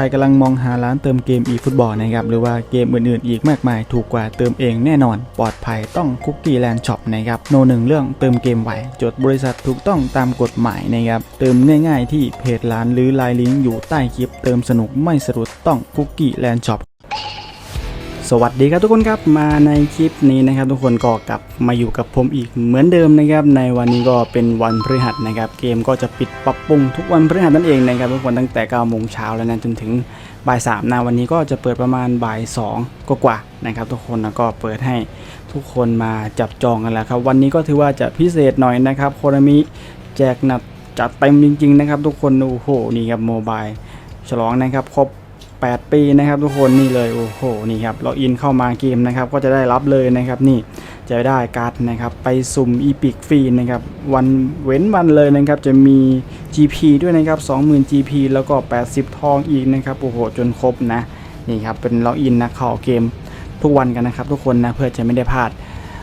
ใครกำลังมองหาร้านเติมเกม eFootball นะครับหรือว่าเกมอื่นๆ อีกมากมายถูกกว่าเติมเองแน่นอน ปลอดภัยต้องคุกกี้แลนด์ช็อปนะครับโนหนึ่งเรื่องเติมเกมไหวจดบริษัทถูกต้องตามกฎหมายนะครับเติมง่ายๆที่เพจร้านหรือไลน์ลิงก์อยู่ใต้คลิป เติมสนุกไม่สะดุดต้องคุกกี้แลนด์ช็อป สวัสดีครับทุกคนครับมาในคลิปนี้นะครับ ทุกคนก็กลับมาอยู่กับผมอีกเหมือนเดิมนะครับ ในวันนี้ก็เป็นวันพฤหัสนะครับ เกมก็จะปิดปรับปรุงทุกวันพฤหัสนั่นเองนะครับทุกคนตั้งแต่9โมงเช้าแล้วนะจนถึงบ่าย3นะวันนี้ก็จะเปิดประมาณบ่าย2ก็กว่าๆนะครับ ทุกคนแล้วก็เปิดให้ทุกคนมาจับจองกันแล้วครับ วันนี้ก็ถือว่าจะพิเศษหน่อยนะครับโคนามิแจกหนักจัดเต็มจริง ๆ นะครับ ทุกคนโอ้โหนี่ครับโมบายฉลองนะครับครบ 8 ปีนะครับทุกคนนี่เลยโอ้โหนี่ครับเราอินเข้ามาเกมนะครับก็จะได้รับเลยนะครับนี่จะได้การ์ดนะครับไปสุ่มอีพิกฟรีนะครับวันเว้นวันเลยนะครับจะมี GP ด้วยนะครับ20,000 GP แล้วก็ 80 ทองอีกนะครับโอ้โหจนครบนะนี่ครับเป็นเราอินนะเข้าเกมทุกวันกันนะครับทุกคนนะเพื่อจะไม่ได้พลาด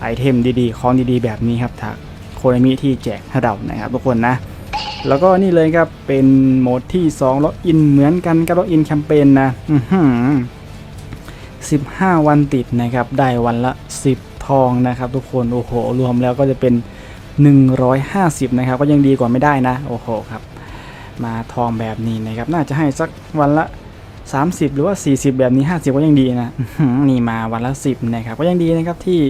ไอเทมดีๆของดีๆแบบนี้ครับจากโคนามิที่แจกให้เรานะครับทุกคนนะ แล้วก็นี่เลยครับเป็นโหมดที่2ล็อกอินเหมือนกันกับล็อกอินแคมเปญนะอื้อหือ15วันติดนะครับ ได้วันละ 10 ทองนะครับ ทุกคนโอ้โห รวมแล้วก็จะเป็น 150 นะครับ ก็ยังดีกว่าไม่ได้นะ โอ้โหครับ มาทองแบบนี้นะครับ น่าจะให้สักวันละ 30 หรือว่า 40 แบบนี้ 50 ก็ยังดีนะนี่มาวันละ 10 นะครับ ก็ยังดีนะครับที่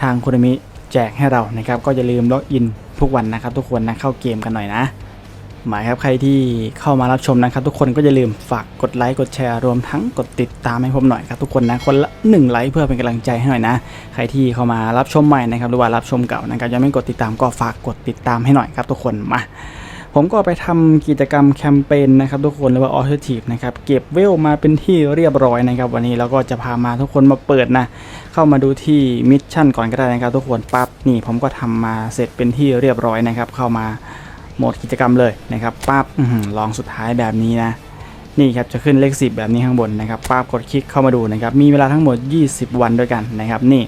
ทางคนามิแจกให้เรานะครับ ก็อย่าลืมล็อกอิน ทุกวันนะครับ ทุกคนนะเข้าเกมกันหน่อยนะหมายครับใครที่เข้ามารับชมนะครับ ทุกคนก็อย่าลืมฝากกดไลค์กดแชร์รวมทั้งกดติดตามให้ผมหน่อยครับทุกคนนะคนละหนึ่งไลค์เพื่อเป็นกำลังใจให้หน่อยนะ ใครที่เข้ามารับชมใหม่นะครับหรือว่ารับชมเก่านะครับยังไม่กดติดตามก็ฝากกดติดตามให้หน่อยครับทุกคนมา ผมก็ไปทำกิจกรรมแคมเปญนะครับทุกคนหรือว่าออเทอร์ทีฟนะครับเก็บเวลมาเป็นที่เรียบร้อยนะครับวันนี้เราก็จะพามาทุกคนมาเปิดนะ เข้ามาดูที่มิชชั่นก่อนก็ได้นะครับทุกคนปั๊บนี่ผมก็ทำมาเสร็จเป็นที่เรียบร้อยนะครับเข้ามาโหมดกิจกรรมเลยนะครับปั๊บลองสุดท้ายแบบนี้นะนี่ครับจะขึ้นเลข 10 แบบนี้ข้างบนนะครับปั๊บกดคลิกเข้ามาดูนะครับมีเวลาทั้งหมด 20 วันด้วยกันนะครับนี่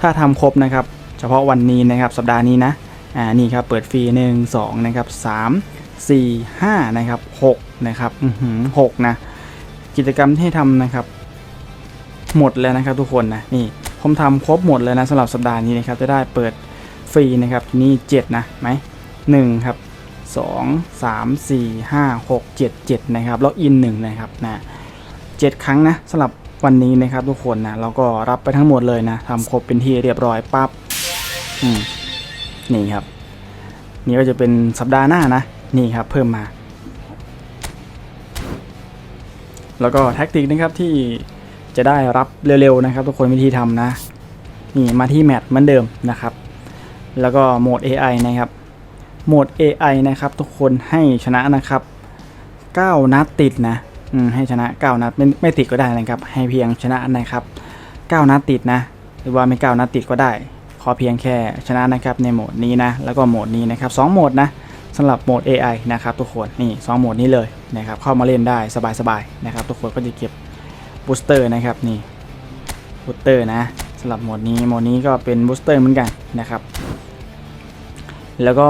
ถ้าทำครบนะครับเฉพาะวันนี้นะครับสัปดาห์นี้นะ อ่านี่ครับเปิดฟรี1 2นะครับ3 4 5นะครับ6นะครับหือ6นะกิจกรรมที่ทำนะครับ หมดแล้วนะครับทุกคนนะนี่ผมทำครบหมดเลยนะสำหรับสัปดาห์นี้นะครับจะได้เปิดฟรีนะครับทีนี่7นะไหมหนึ่งครับสองสามสี่ห้าหกเจ็ดเจ็ดนะครับแล้วอินหนึ่งนะครับนะเจ็ดครั้งนะสำหรับวันนี้นะครับทุกคนนะแล้วก็รับไปทั้งหมดเลยนะทำครบเป็นที่เรียบร้อยปั๊บอืม นี่ครับ นี่ก็จะเป็นสัปดาห์หน้านะ นี่ครับเพิ่มมา แล้วก็แท็กติกนะครับที่จะได้รับเร็วๆนะครับ ทุกคนวิธีทำนะ นี่มาที่แมทเหมือนเดิมนะครับ แล้วก็โหมด AI นะครับโหมด AI นะครับ ทุกคนให้ชนะนะครับ 9 นัดติดนะอืให้ชนะ 9 นัดไม่ไม่ติดก็ได้นะครับ ให้เพียงชนะนะครับ 9 นัดติดนะ หรือว่าไม่ 9 นัดติดก็ได้ ขอเพียงแค่ชนะนะครับในโหมดนี้นะ แล้วก็โหมดนี้นะครับ2โหมดนะสำหรับโหมด AI นะครับทุกคนนี่2โหมดนี้เลยนะครับเข้ามาเล่นได้สบายๆนะครับทุกคนก็จะเก็บบูสเตอร์นะครับนี่บูสเตอร์นะสำหรับโหมดนี้โหมดนี้ก็เป็นบูสเตอร์เหมือนกันนะครับ แล้วก็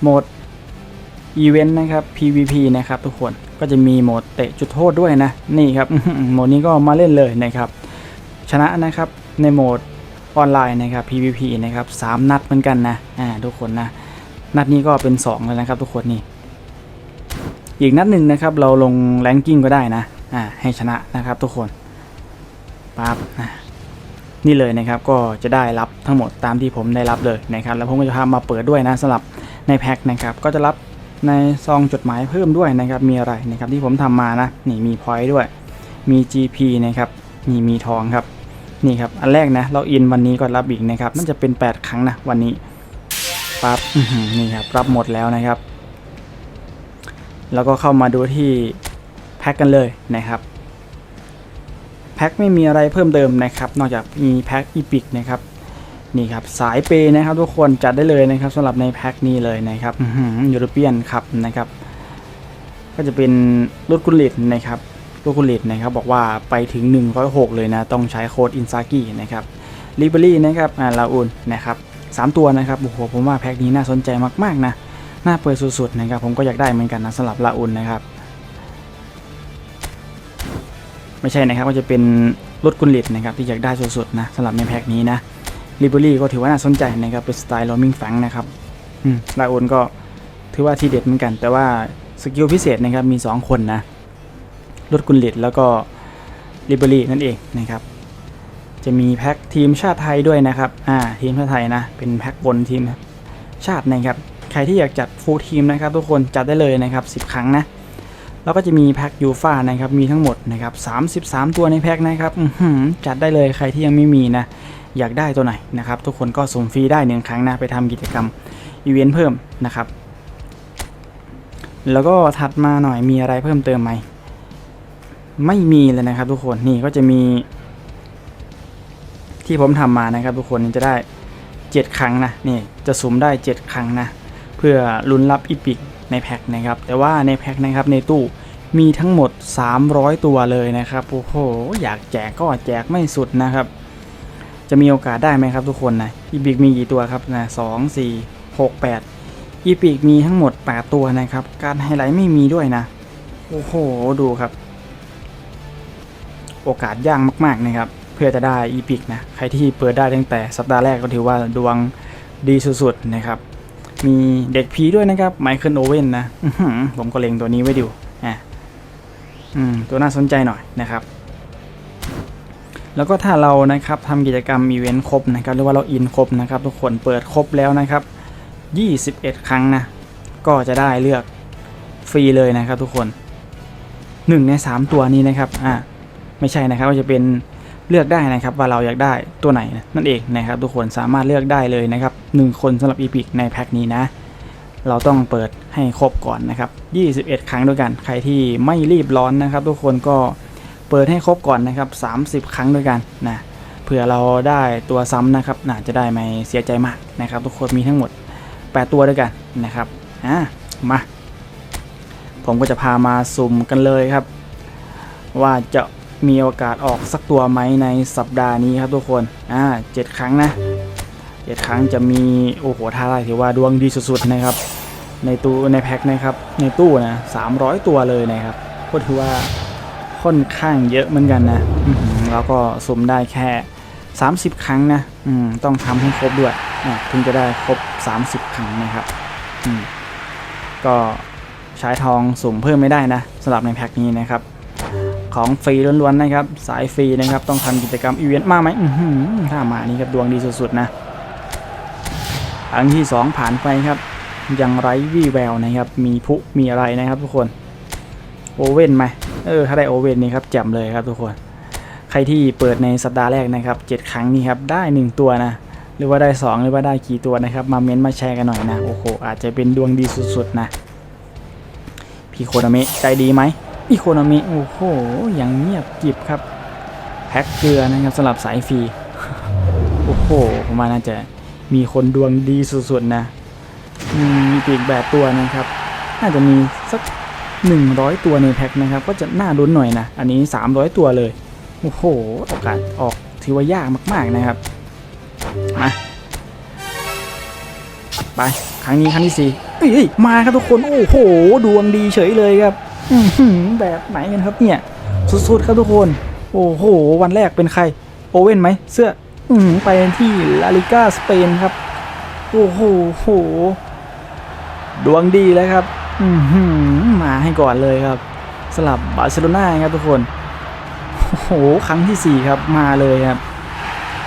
โหมดอีเวนต์นะครับ PVP นะครับทุกคนก็จะมีโหมดเตะจุดโทษด้วยนะนี่ครับโหมดนี้ก็มาเล่นเลยนะครับ ชนะนะครับในโหมด ออนไลน์นะครับ PVP นะครับสามนัดเหมือนกันนะอ่าทุกคนนะนัดนี้ก็เป็น2แล้วนะครับทุกคนนี่อีกนัดหนึ่งนะครับเราลงแรงกิ้งก็ได้นะอ่าให้ชนะนะครับทุกคนปั๊บนะนี่เลยนะครับก็จะได้รับทั้งหมดตามที่ผมได้รับเลยนะครับแล้วผมก็จะพามาเปิดด้วยนะสำหรับในแพ็คนะครับก็จะรับในซองจดหมายเพิ่มด้วยนะครับมีอะไรนะครับที่ผมทำมานะนี่มีพอยต์ด้วยมี GP นะครับนี่มีทองครับ นี่ครับ อันแรกนะ เราอินวันนี้ก็รับอีกนะครับ น่าจะเป็น 8 ครั้งนะ วันนี้ปั๊บนี่ครับ รับหมดแล้วนะครับ แล้วก็เข้ามาดูที่แพ็กกันเลยนะครับ แพ็กไม่มีอะไรเพิ่มเติมนะครับ นอกจากมีแพ็กอีพิกนะครับ นี่ครับ สายเปย์นะครับ ทุกคนจัดได้เลยนะครับสำหรับในแพ็กนี้เลยนะครับยูโรเปียนครับนะครับ ก็จะเป็นรถกุลิตนะครับ รถกุลิตนะครับบอกว่าไปถึง 106 เลยนะ ต้องใช้โค้ดอินซากินะครับลิเบอรี่นะครับอ่าลาอุนนะครับสามตัวนะครับโอ้โหผมว่าแพ็กนี้น่าสนใจมาก ๆ นะ น่าเปิดสุด ๆ นะครับ ผมก็อยากได้เหมือนกันนะสำหรับลาอุนนะครับ ไม่ใช่นะครับก็จะเป็นรถกุลิตนะครับที่อยากได้สุด ๆ นะสำหรับในแพ็คนี้นะลิเบอรี่ก็ถือว่าน่าสนใจนะครับเป็นสไตล์โรมิงแฟงนะครับลาโอนก็ถือว่าทีเด็ดเหมือนกัน แต่ว่าสกิลพิเศษนะครับมี 2 คนนะ รถกุลลิตแล้วก็ลิเบอรี่นั่นเองนะครับ จะมีแพ็คทีมชาติไทยด้วยนะครับ อ่าทีมชาติไทยนะ เป็นแพ็คบนทีมชาตินะครับ ใครที่อยากจัดฟูลทีมนะครับ ทุกคนจัดได้เลยนะครับ 10 ครั้งนะ แล้วก็จะมีแพ็คยูฟ่านะครับ มีทั้งหมดนะครับ 33 ตัวในแพ็คนะครับจัดได้เลยใครที่ยังไม่มีนะ อยากได้ตัวไหนนะครับ ทุกคนก็สุ่มฟรีได้หนึ่งครั้งนะ ไปทำกิจกรรมอีเวนต์เพิ่มนะครับ แล้วก็ถัดมาหน่อยมีอะไรเพิ่มเติมไหม ไม่มีเลยนะครับ ทุกคนนี่ก็จะมี ที่ผมทำมานะครับ ทุกคนจะได้ 7 ครั้งนะนี่จะสุ่มได้ 7 ครั้งนะเพื่อลุ้นรับอีพิกในแพ็คนะครับ แต่ว่าในแพ็คนะครับในตู้มีทั้งหมด 300 ตัวเลยนะครับโอ้โหอยากแจกก็แจกไม่สุดนะครับ จะมีโอกาสได้ไหมครับทุกคนนะอีพิกมีกี่ตัวครับนะสองสี่หกแปดอีพิกมีทั้งหมด 8 ตัวนะครับ การไฮไลท์ไม่มีด้วยนะโอ้โหดูครับ โอกาสยากมากๆนะครับเพื่อจะได้อีพิกนะใครที่เปิดได้ตั้งแต่สัปดาห์แรกก็ถือว่าดวงดีสุดๆนะครับมีเด็กผีด้วยนะครับไมเคิลโอเว่นนะผมก็เล็งตัวนี้ไว้ดูอะอืมตัวน่าสนใจหน่อยนะครับ แล้วก็ถ้าเรานะครับทำกิจกรรมอีเวนต์ครบนะครับหรือว่าเราอินครบนะครับ ทุกคนเปิดครบแล้วนะครับ 21 ครั้งนะก็จะได้เลือกฟรีเลยนะครับทุกคน 1 ใน 3 ตัวนี้นะครับอ่า ไม่ใช่นะครับก็จะเป็นเลือกได้นะครับว่าเราอยากได้ตัวไหนนั่นเองนะครับทุกคนสามารถเลือกได้เลยนะครับ1คนสำหรับอีพิกในแพ็คนี้นะ เราต้องเปิดให้ครบก่อนนะครับ 21 ครั้งด้วยกัน ใครที่ไม่รีบร้อนนะครับ ทุกคนก็เปิดให้ครบก่อนนะครับ 30 ครั้งด้วยกันนะเผื่อเราได้ตัวซ้ำนะครับน่าจะได้ไม่เสียใจมากนะครับ ทุกคนมีทั้งหมด 8 ตัวด้วยกันนะครับอะมา ผมก็จะพามาสุ่มกันเลยครับ ว่าจะ มีโอกาสออกสักตัวไหมในสัปดาห์นี้ครับทุกคน อ่าเจ็ดครั้งนะเจ็ดครั้งจะมีโอ้โหท่าไรถือว่าดวงดีสุดๆนะครับ ในตู้ในแพ็คนะครับ ในตู้นะสามร้อยตัวเลยนะครับก็ถือว่าค่อนข้างเยอะเหมือนกันนะแล้วก็สุมได้แค่ 30 ครั้งนะอืมต้องทำให้ครบด้วยอะถึงจะได้ครบ 30 ครั้งนะครับอืมก็ใช้ทองสุ่มเพิ่มไม่ได้นะสำหรับในแพ็คนี้นะครับ ของฟรีล้วนๆนะครับ สายฟรีนะครับ ต้องทำกิจกรรมอีเวนต์มากไหมถ้ามานี่ครับดวงดีสุดๆนะครั้งที่ 2 ผ่านไปครับ ยังไร้วี่แววนะครับ มีพุมีอะไรนะครับทุกคนโอเว่นไหมเออถ้าได้โอเว่นนี่ครับแจ่มเลยครับทุกคน ใครที่เปิดในสัปดาห์แรกนะครับ7ครั้งนี่ครับได้ 1 ตัวนะหรือว่าได้ 2 หรือว่าได้กี่ตัวนะครับ มาเม้นต์มาแชร์กันหน่อยนะโอ้โหอาจจะเป็นดวงดีสุดๆนะพี่โคนาเมะใจดีไหม อีโคโนมิโอ้โหอยังเงียบกิบครับ แพ็คเกลือนะครับสำหรับสายฟรี โอ้โหผมว่าน่าจะมีคนดวงดีสุดๆนะ มีปีกแบบตัวนะครับ น่าจะมีสัก 100 ตัวในแพ็คนะครับ ก็จะน่าลุ้นหน่อยนะ อันนี้ 300 ตัวเลย โอ้โหโอกาสออกถือว่ายากมากๆนะครับ มาไป ครั้งนี้ครั้งที่สี่เอ้ยมาครับทุกคน โอ้โห ดวงดีเฉยเลยครับ แบบไหนกันครับเนี่ย สุดๆ ครับทุกคน โอ้โห วันแรกเป็นใคร โอเว่นไหม เสื้อ อืไปที่ลาลิก้าสเปนครับ โอ้โหโห ดวงดีเลยครับ อืมาให้ก่อนเลยครับ สลับบาร์เซโลนาครับทุกคน โอ้โห ครั้งที่สี่ครับ มาเลยครับ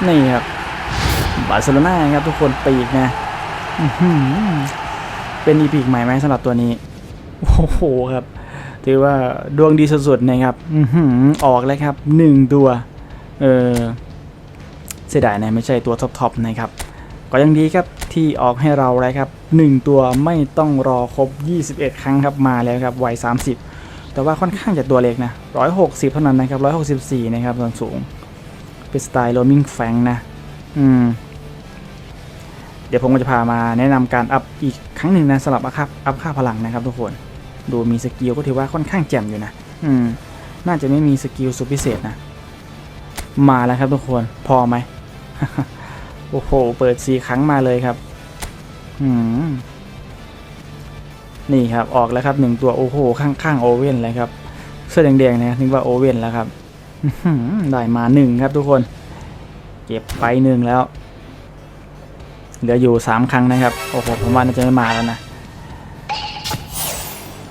นี่ครับ บาร์เซโลนาครับทุกคนปีกนะเป็นอีพีกใหม่ไหมสำหรับตัวนี้ โอ้โหครับ ถือว่าดวงดีสุดๆนะครับอือหือออกแล้วครับหนึ่งตัว เออเสียดายนะไม่ใช่ตัวท็อปๆนะครับ ก็ยังดีครับที่ออกให้เราแล้วครับหนึ่งตัวไม่ต้องรอครบ 21 ครั้งครับมาแล้วครับวัย30 แต่ว่าค่อนข้างจะตัวเล็กนะ160 เท่านั้นนะครับ164 นะครับส่วนสูงเป็นสไตล์โรมิงแฟงนะ อืม เดี๋ยวผมก็จะพามาแนะนำการอัพอีกครั้งหนึ่งนะสำหรับอัพค่าอัพค่าพลังนะครับทุกคน ดูมีสกิลก็ถือว่าค่อนข้างแจ่มอยู่นะ อืม น่าจะไม่มีสกิลสุดพิเศษนะ มาแล้วครับทุกคน พอไหม โอ้โห เปิดสี่ครั้งมาเลยครับ อืม นี่ครับ ออกแล้วครับหนึ่งตัวโอ้โห ข้างๆโอเว่นเลยครับ เสื้อแดงๆนะนึกว่าโอเว่นแล้วครับ ได้มาหนึ่งครับทุกคน เก็บไปหนึ่งแล้ว เหลืออยู่สามครั้งนะครับ โอ้โห ผมว่าน่าจะไม่มาแล้วนะ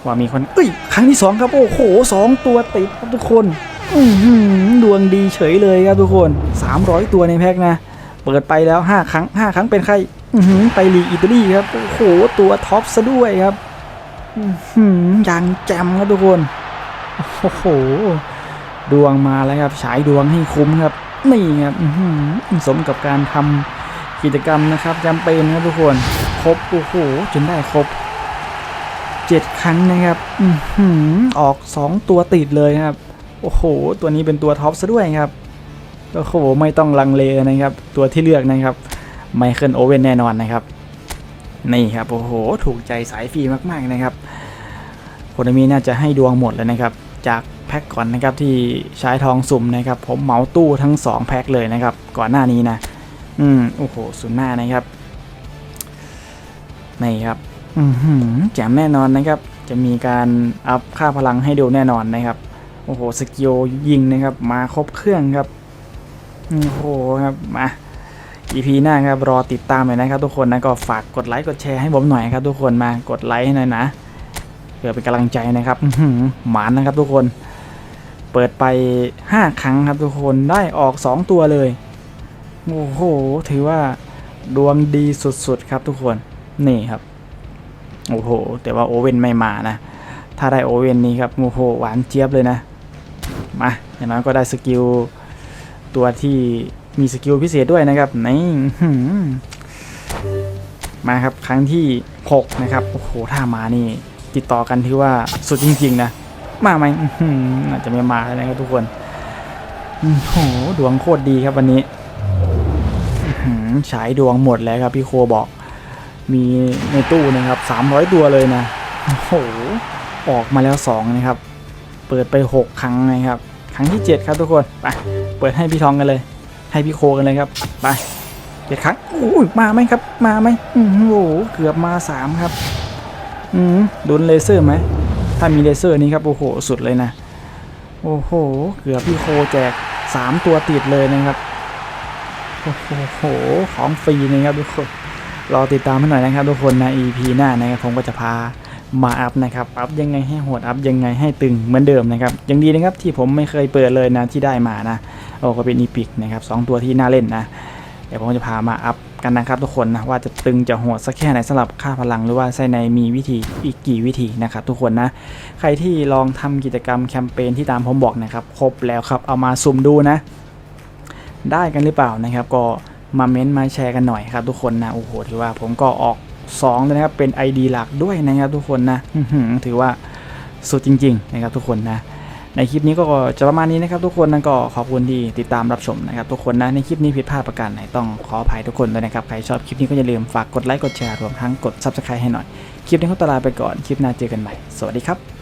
ว่ามีคนเอ้ยครั้งที่สองครับ โอ้โหสองตัวติดครับทุกคนอือหือดวงดีเฉยเลยครับทุกคน 300 ตัวในแพ็คนะ เปิดไปแล้ว 5 ครั้ง 5 ครั้งเป็นใครอือหือไปลีอิตาลีครับ โอ้โห ตัวท็อปซะด้วยครับอือหือยังแจมครับทุกคน โอ้โห ดวงมาแล้วครับ ฉายดวงให้คุ้มครับ นี่ครับอื้อหือสมกับการทำกิจกรรมนะครับจำเป็นครับทุกคน ครบ โอ้โห จนได้ครบ เจ็ดครั้งนะครับอือหือออกสองตัวติดเลยครับ โอ้โห ตัวนี้เป็นตัวท็อปซะด้วยครับ โอ้โห ไม่ต้องลังเลนะครับ ตัวที่เลือกนะครับ ไมเคิลโอเว่นแน่นอนนะครับ นี่ครับ โอ้โห ถูกใจสายฟรีมาก ๆ นะครับโคนามิน่าจะให้ดวงหมดเลยนะครับ จากแพ็คก่อนนะครับที่ใช้ทองสุ่มนะครับ ผมเหมาตู้ทั้ง 2 แพ็คเลยนะครับ ก่อนหน้านี้นะ อืม โอ้โหศูนย์หน้านะครับ นี่ครับ อือหือแจมแน่นอนนะครับ จะมีการอัพค่าพลังให้ดูแน่นอนนะครับ โอ้โหสกิลยิงนะครับ มาครบเครื่องครับโอ้โหครับมา EP หน้าครับรอติดตามเลยนะครับ ทุกคนนะก็ฝากกดไลค์กดแชร์ให้ผมหน่อยครับ ทุกคนมากดไลค์ให้หน่อยนะเพื่อเป็นกำลังใจนะครับอื้อหือหมานนะครับ ทุกคน เปิดไป 5 ครั้งครับ ทุกคนได้ออก 2 ตัวเลยโอ้โหถือว่าดวงดีสุดๆครับทุกคนนี่ครับ โอ้โห แต่ว่าโอเว่นไม่มานะ ถ้าได้โอเว่นนี้ครับโอ้โหหวานเจี๊ยบเลยนะ มาอย่างน้อยก็ได้สกิลตัวที่มีสกิลพิเศษด้วยนะครับนี่มาครับครั้งที่ 6 นะครับ โอ้โห ถ้ามานี่ ติดต่อกันที่ว่าสุดจริงๆนะ มาไหมอาจจะไม่มาแล้วนะครับทุกคนโอ้โหดวงโคตรดีครับวันนี้ฉายดวงหมดแล้วครับพี่โคบอก มีในตู้นะครับ300 ตัวเลยนะโอ้โหออกมาแล้ว 2 นะครับ เปิดไป 6 ครั้งนะครับ ครั้งที่ 7 ครับทุกคนไปเปิดให้พี่ทองกันเลย ให้พี่โคกันเลยครับไปเจ็ดครั้งอุ้ยมาไหมครับ มาไหมโอ้โหเกือบมา 3 ครับอืมโดนเลเซอร์ไหมถ้ามีเลเซอร์นี้ครับโอ้โหสุดเลยนะ โอ้โหเกือบพี่โคแจก 3 ตัวติดเลยนะครับโอ้โหของฟรีนะครับทุกคน รอติดตามให้หน่อยนะครับทุกคนนะ EP หน้านะครับผมก็จะพามาอัพนะครับ อัพยังไงให้โหด อัพยังไงให้ตึงเหมือนเดิมนะครับ ยังดีนะครับที่ผมไม่เคยเปิดเลยนะที่ได้มานะ โอ้ก็เป็นอีพิกนะครับสองตัวที่น่าเล่นนะ เดี๋ยวผมจะพามาอัพกันนะครับทุกคนนะว่าจะตึงจะโหดสักแค่ไหนสำหรับค่าพลังหรือว่าไส้ในมีวิธีอีกกี่วิธีนะครับทุกคนนะ ใครที่ลองทำกิจกรรมแคมเปญที่ตามผมบอกนะครับครบแล้วครับเอามาสุ่มดูนะ ได้กันหรือเปล่านะครับ ก็ มาเม้นต์มาแชร์กันหน่อยครับทุกคนนะโอ้โหถือว่าผมก็ออก2เลยนะครับเป็น ID หลักด้วยนะครับทุกคนนะถือว่าสุดจริง ๆ นะครับทุกคนนะในคลิปนี้ก็จะประมาณนี้นะครับทุกคนนะก็ขอบคุณที่ติดตามรับชมนะครับทุกคนนะในคลิปนี้ผิดพลาดประการไหนต้องขออภัยทุกคนด้วยนะครับใครชอบคลิปนี้ก็อย่าลืมฝากกดไลค์กดแชร์รวมทั้งกด subscribe ให้หน่อยคลิปนี้ก็ตวลาไปก่อนคลิปหน้าเจอกันใหม่สวัสดีครับ